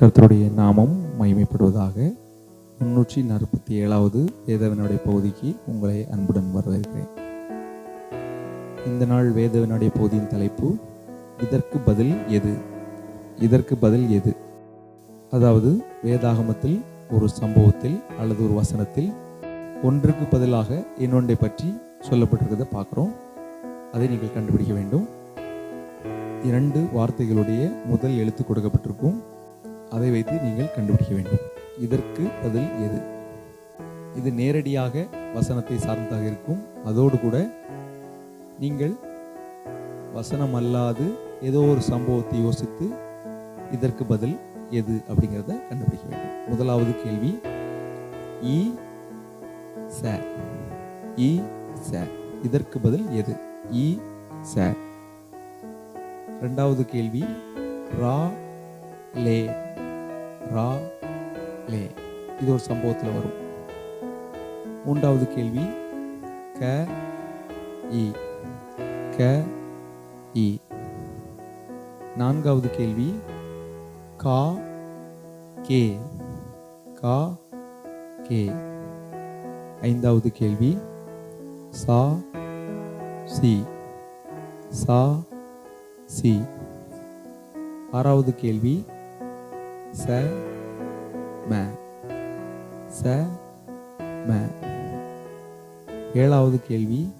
கர்த்தருடைய நாமம் மகிமைப்படுவதாக. முன்னூற்றி நாற்பத்தி ஏழாவது வேதவனுடைய பகுதிக்கு உங்களை அன்புடன் வரவேற்கிறேன். இந்த நாள் வேதவனுடைய பகுதியின் தலைப்பு இதற்கு பதில் எது? இதற்கு பதில் எது? அதாவது வேதாகமத்தில் ஒரு சம்பவத்தில் அல்லது ஒரு வசனத்தில் ஒன்றுக்கு பதிலாக இன்னொன்றை பற்றி சொல்லப்பட்டிருக்கிறத பார்க்குறோம். அதை நீங்கள் கண்டுபிடிக்க வேண்டும். இரண்டு வார்த்தைகளுடைய முதல் எழுத்து கொடுக்கப்பட்டிருக்கும். அதை வைத்து நீங்கள் கண்டுபிடிக்க வேண்டும். இதற்கு பதில் எது? இது நேரடியாக வசனத்தை சார்ந்ததாக இருக்கும். அதோடு கூட நீங்கள் வசனம் அல்லாது ஏதோ ஒரு சம்பவத்தை யோசித்து இதற்கு பதில் எது அப்படிங்கிறத கண்டுபிடிக்க வேண்டும். முதலாவது கேள்வி இ ச இ ச இதற்கு பதில் எது? இ ச ரெண்டாவது கேள்வி ரா லே ரா லே. இது ஒரு சம்பவத்தில் வரும். மூன்றாவது கேள்வி. க இ. க இ. நான்காவது கேள்வி. கா கே. கா கே. ஐந்தாவது கேள்வி. சா சி. சா சி. ஆறாவது கேள்வி. ச ம ச ம ஏழாவது கேள்வி.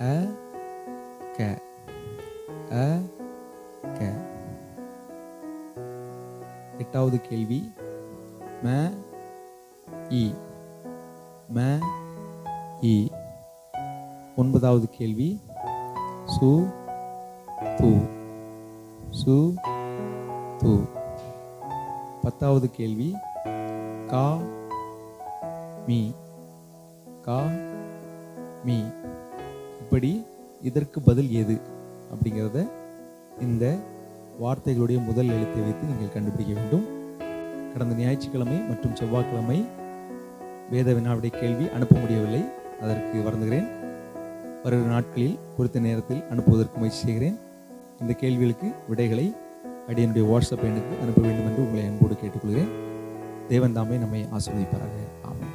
அ க. அ க. எட்டாவது கேள்வி. ம இ. ம இ. ஒன்பதாவது கேள்வி. சு து. சு து. பத்தாவது கேள்வி. கா மீ. கா மீ. இப்படி இதற்கு பதில் எது அப்படிங்கிறத இந்த வார்த்தைகளுடைய முதல் எழுத்தை வைத்து நீங்கள் கண்டுபிடிக்க வேண்டும். கடந்த ஞாயிற்றுக்கிழமை மற்றும் செவ்வாய்க்கிழமை வேத வினாவுடைய கேள்வி அனுப்ப முடியவில்லை. அதற்கு வருந்துகிறேன். வருகிற நாட்களில் குறித்த நேரத்தில் அனுப்புவதற்கு முயற்சி செய்கிறேன். இந்த கேள்விகளுக்கு விடைகளை அடியனுடைய வாட்ஸ்அப் எண்ணுக்கு அனுப்ப வேண்டும் என்று உங்களை அன்போடு கேட்டுக்கொள்கிறேன். தேவன் தாமே நம்மை ஆசீர்வதிப்பாராக. ஆமாம்